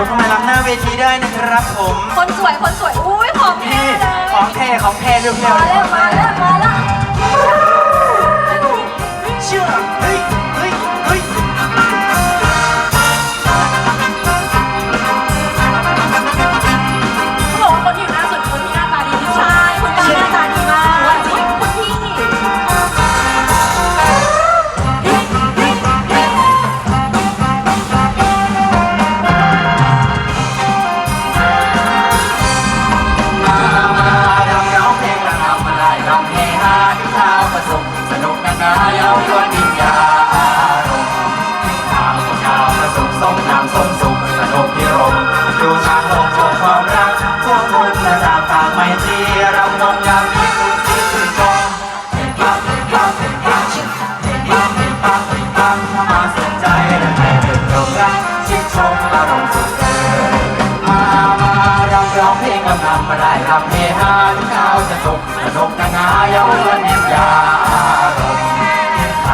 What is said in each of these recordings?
ยกเข้ามารับหน้าเวทีได้นะครับผมคนสวยคนสวยอุ้ยของแท้นี่เลย ของแท้ของแท้เร็วๆมาแล้วมาแล้วมาแล้ว เชื่อ รมดูชาโลกโชว์ความรักพวกคุณและตามตามไมตรีรำวงยามมีคุณที่ชื่ชมเห็นปั๊บเห็นปั๊บเห็นปั๊บเห็นปั๊บเห็นปั๊บเห็นปั๊บถ้ามาสนใจและให้เรื่องรงรักชื่นชมอารมณ์สุดเกินมามารำร้องเพลงกำนำมาได้รำเฮฮาทุกเช้าจะสุขสนุกนานาเยายวนยิ้มยารมณ์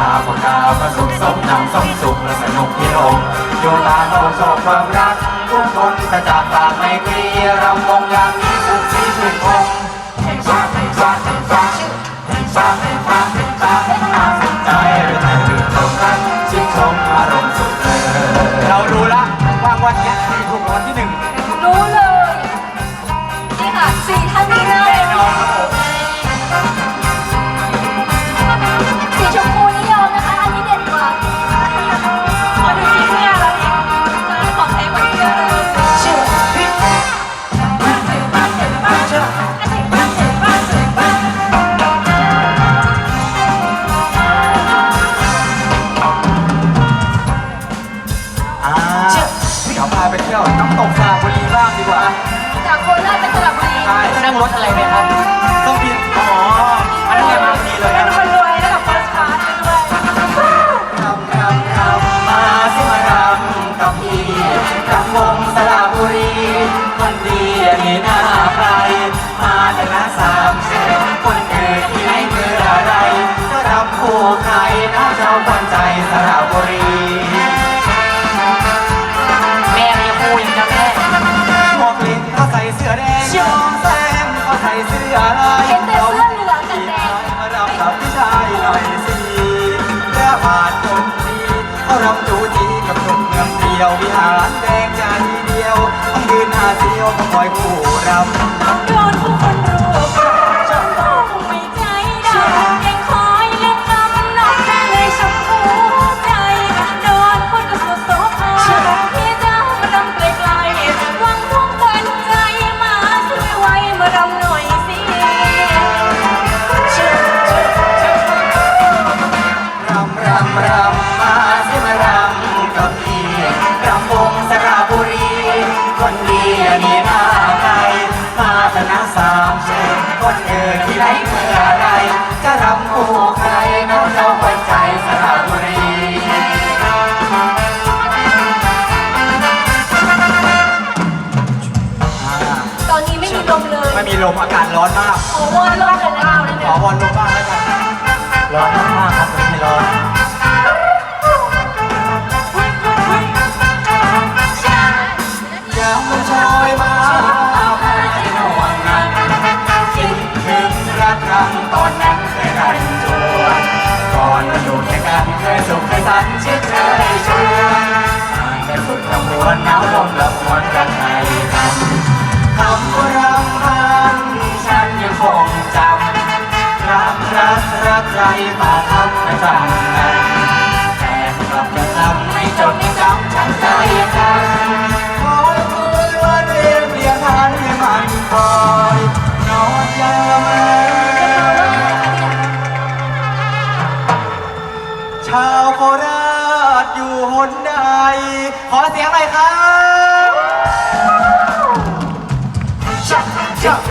าพวกาประสุขสมนำสมสุขและสนุกพิรมอยู่ตาโลกโชคความรัก ทุกคนจะจากปากไม่เกลียรำวงยามนี้สุขสีชื่นชมเห็นฟ้าเห็นฟ้าเห็นฟ้าเห็นฟ้าเห็นฟ้าเห็นฟ้าน่าสนใจหรือไม่หรือตรงนั้นชื่นชมอารมณ์สุดเลยเรารู้ละว่าวันนี้ยมีถูกรางวัลที่ เขาใส่เสื้อลายเห็นแต่เสื้อเหลืองกับแดงมารำกับพี่ชายหน่อยสิเพื่อบาทคนดีเขารำจูจีกับหนุ่มเมืองเดียววิหารแดงใจเดียวต้องยืนหาเสียวต้องคอยคู่รำ มีหน้าใครมาชนะสามเชนคนอื่นที่ไหนเมื่อไร จะรำคู่ใครน้องเจ้าคนใจสระบุรีตอนนี้ไม่มีลมเลยไม่มีลมอากาศร้อนมาก ขอวอนลมกันแล้วนะขเนี่อยวอนลมบ้างแล้วกันร้อนมากๆครับไม่ร้อน วนหนาวลมละมวนกันในกันคำว่ารำพันฉันยังคงจำรักรักรักใครมาทำไม่จำกันแต่กลับจะทำไม่จดไม่จำฉันใจกันคอคืนวันเรียนเปลี่ยนทานให้มันคอยนอนยามเอ่ชาวโคราชอยู่หนใด ขอเสียงหน่อยครับชักชัก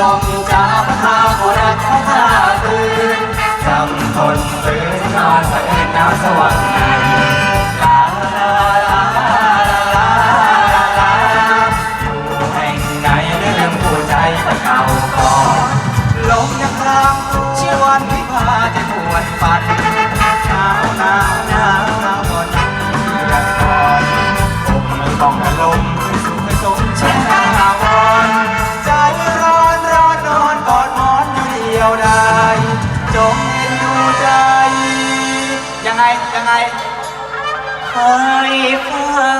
ลองจะพัฒนาโคราชของข้าคืนจำทนฝืนนอนสะอื้นน้ำสว่างใไง ยังไงคยเฝ้า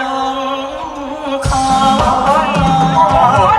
ลงคอย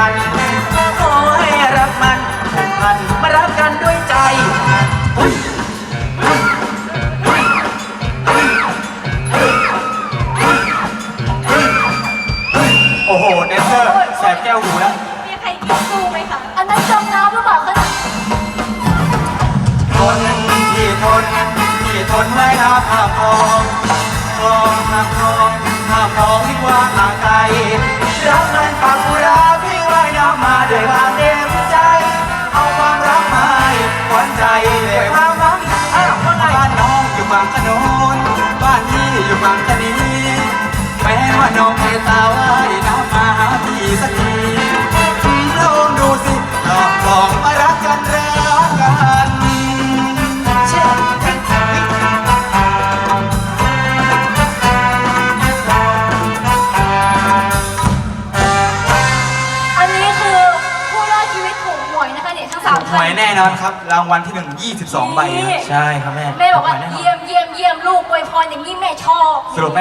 คืนทุกวันขอให้รักมันผูกพันมารักกันด้วยใจโอ้โหเดนเซอร์แสบแก้วหูแล้วมีใครกินสู้ไหมคะอันนั้นจมน้ำหรือเปล่าคะทนที่ทนที่ทนไว้ห้ามห้ามมองมองห้ามมองห้ามมองที่ว่าห่าง วยนแน่นอนครับ รางวัลที่หนึ่ง22 ใบนะใช่ครับแม่แม่บอกว่าหยแน่นน เยี่ยมเยี่ยมเยี่ยมลูกอวยพรอย่างนี้แม่ชอบ สรุป